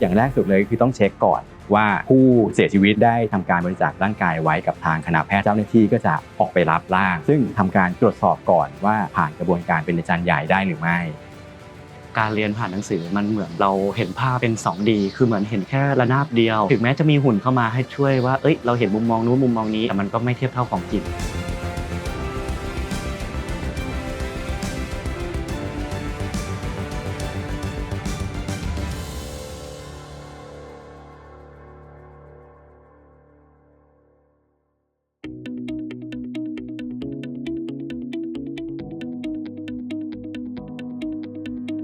อย่างแรกสุดเลยคือต้องเช็คก่อนว่าผู้เสียชีวิตได้ทำการบริจาคร่างกายไว้กับทางคณะแพทย์เจ้าหน้าที่ก็จะออกไปรับร่าง ซึ่งทำการตรวจสอบก่อนว่าผ่านกระบวนการเป็นอาจารย์ใหญ่ได้หรือไม่ การเรียนผ่านหนังสือมันเหมือนเราเห็นภาพเป็น 2D คือเหมือนเห็นแค่ระนาบเดียว ถึงแม้จะมีหุ่นเข้ามาให้ช่วยว่าเอ้ยเราเห็นมุมมองนู้นมุมมองนี้แต่มันก็ไม่เทียบเท่าของจริง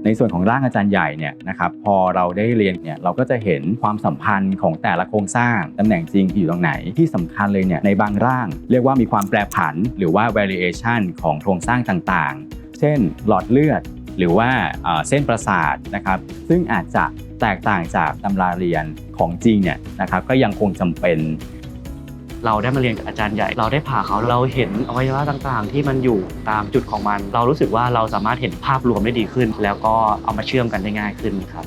ในส่วนของร่างอาจารย์ใหญ่เนี่ยนะครับพอเราได้เรียนเนี่ยเราก็จะเห็นความสัมพันธ์ของแต่ละโครงสร้างตำแหน่งจริงที่อยู่ตรงไหนที่สำคัญเลยเนี่ยในบางร่าง เรียกว่ามีความแปรผัน หรือว่า variation ของโครงสร้างต่างๆ เช่น หลอดเลือด หรือว่าเอ่อเส้นประสาทนะครับซึ่งอาจจะแตกต่างจากตำราเรียนของจริงเนี่ยนะครับก็ยังคงจำเป็น เราได้มาเรียนกับอาจารย์ใหญ่ เราได้ผ่าเขาเราเห็นอวัยวะต่างๆ ที่มันอยู่ตามจุดของมัน เรารู้สึกว่าเราสามารถเห็นภาพรวมได้ดีขึ้น แล้วก็เอามาเชื่อมกันได้ง่ายขึ้นครับ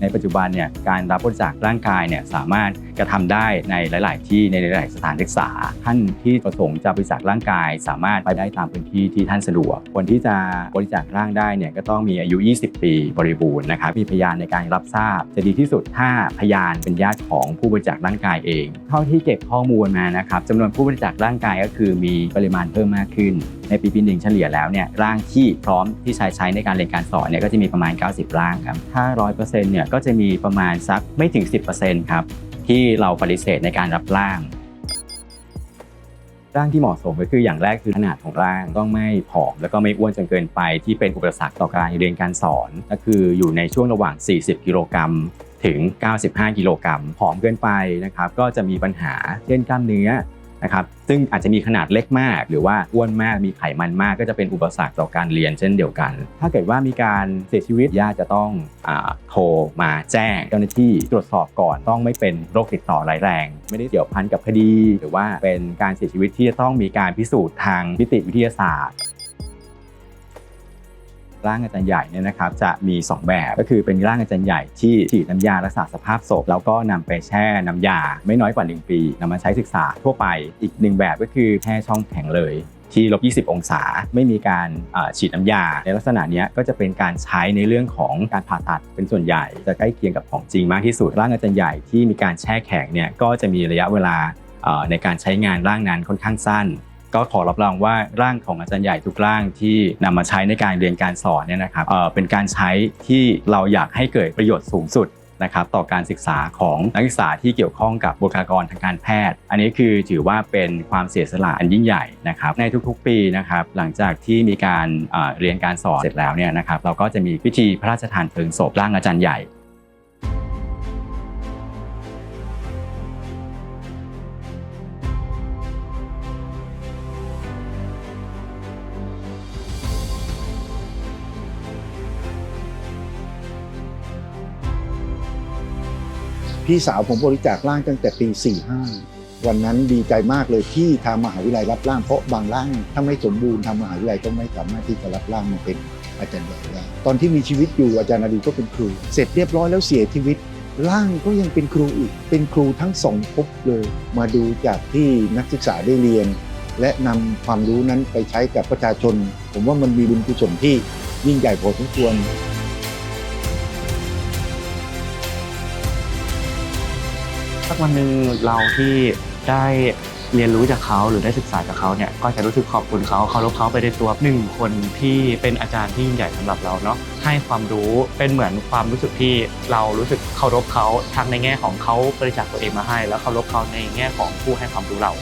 ในปัจจุบันเนี่ยการรับบริจาคร่างกายเนี่ยสามารถกระทำได้ในหลาย ๆ ที่ในหลาย ๆ สถานศึกษา ท่านที่ประสงค์จะบริจาคร่างกาย สามารถไปได้ตามพื้นที่ที่ท่านสะดวกคนที่จะบริจาคร่างได้เนี่ยก็ต้องมีอายุ 20 ปีบริบูรณ์นะครับมีพยานในการรับทราบ จะดีที่สุดถ้าพยานเป็นญาติของผู้บริจาคร่างกายเอง เท่าที่เก็บข้อมูลมานะครับจำนวนผู้บริจาคร่างกายก็คือมีปริมาณเพิ่มมากขึ้น ในปีปีหนึ่งเฉลี่ยแล้วเนี่ยร่างที่พร้อมที่ใช้ใช้ในการเรียนการสอนเนี่ยก็จะมีประมาณ 90 ร่างครับถ้า 100%เนี่ยก็จะมีประมาณสักไม่ถึง 10%ครับ ที่เราปฏิเสธในการรับร่าง ร่างที่เหมาะสมก็คืออย่างแรกคือขนาดของร่างต้องไม่ผอมแล้วก็ไม่อ้วนจนเกินไป ที่เป็นอุปสรรคต่อการเรียนการสอน ก็คืออยู่ในช่วงระหว่าง 40 กิโลกรัมถึง 95 กิโลกรัมผอมเกินไปนะครับก็จะมีปัญหาเช่นกล้ามเนื้อ นะครับซึ่งอาจจะมีขนาดเล็กมาก หรือว่าอ้วนมากมีไขมันมากก็จะเป็นอุปสรรคต่อการเรียนเช่นเดียวกัน ถ้าเกิดว่ามีการเสียชีวิตญาติจะต้องอโทรมาแจ้งเจ้าหน้าที่ตรวจสอบก่อนต้องไม่เป็นโรคติดต่อร้ายแรง ไม่ได้เกี่ยวพันกับคดี หรือว่าเป็นการเสียชีวิตที่จะต้องมีการพิสูจน์ทางนิติวิทยาศาสตร์ ร่างอาจารย์ใหญ่เนี่ยนะครับจะมี 2 แบบก็คือเป็นร่างอาจารย์ใหญ่ที่ฉีดน้ำยารักษาสภาพศพแล้วก็นำไปแช่น้ำยาไม่น้อยกว่า 1 ปีนำมาใช้ศึกษาทั่วไปอีกหนึ่งแบบก็คือแช่ช่องแข็งเลยที่ลบ 20 องศา ไม่มีการฉีดน้ำยา ในลักษณะนี้ก็จะเป็นการใช้ในเรื่องของการผ่าตัดเป็นส่วนใหญ่ จะใกล้เคียงกับของจริงมากที่สุด ร่างอาจารย์ใหญ่ที่มีการแช่แข็งเนี่ยก็จะมีระยะเวลาในการใช้งานร่างนั้นค่อนข้างสั้น ก็ขอรับรองว่าร่างของอาจารย์ใหญ่ทุกร่างที่นำมาใช้ในการเรียนการสอนเนี่ยนะครับเเป็นการใช้ที่เราอยากให้เกิดประโยชน์สูงสุดนะครับต่อการศึกษาของนักศึกษาที่เกี่ยวข้องกับบุคลากรทางการแพทย์ อันนี้คือถือว่าเป็นความเสียสละอันยิ่งใหญ่นะครับในทุกๆปีนะครับหลังจากที่มีการเเรียนการสอนเสร็จแล้วเนี่ยนะครับเราก็จะมีพิธีพระราชทานเพลิงศพร่างอาจารย์ใหญ่ พี่สาวผมบริจาคร่างตั้งแต่ปี 45 วันนั้นดีใจมากเลยที่ทางมหาวิทยาลัยรับร่างเพราะบางร่างถ้าไม่สมบูรณ์ทางมหาวิทยาลัยก็ไม่สามารถที่จะรับร่างมาเป็นอาจารย์ใหญ่ได้ตอนที่มีชีวิตอยู่อาจารย์อดีก็เป็นครู เสร็จเรียบร้อยแล้วเสียชีวิตร่างก็ยังเป็นครูอีก เป็นครูทั้งสองภพเลย มาดูจากที่นักศึกษาได้เรียน และนำความรู้นั้นไปใช้กับประชาชน ผมว่ามันมีบุญกุศลที่ยิ่งใหญ่พอสมควร สักวันหนึ่งเราที่ได้เรียนรู้จากเขาหรือได้ศึกษาจากเขาเนี่ยก็จะรู้สึกขอบคุณเขาเคารพเขาไปในตัวหนึ่งคนที่เป็นอาจารย์ที่ยิ่งใหญ่สำหรับเราเนาะให้ความรู้เป็นเหมือนความรู้สึกที่เรารู้สึกเคารพเขาทั้งในแง่ของเขาบริจาคตัวเองมาให้ แล้วเคารพเขาในแง่ของผู้ให้ความรู้เรา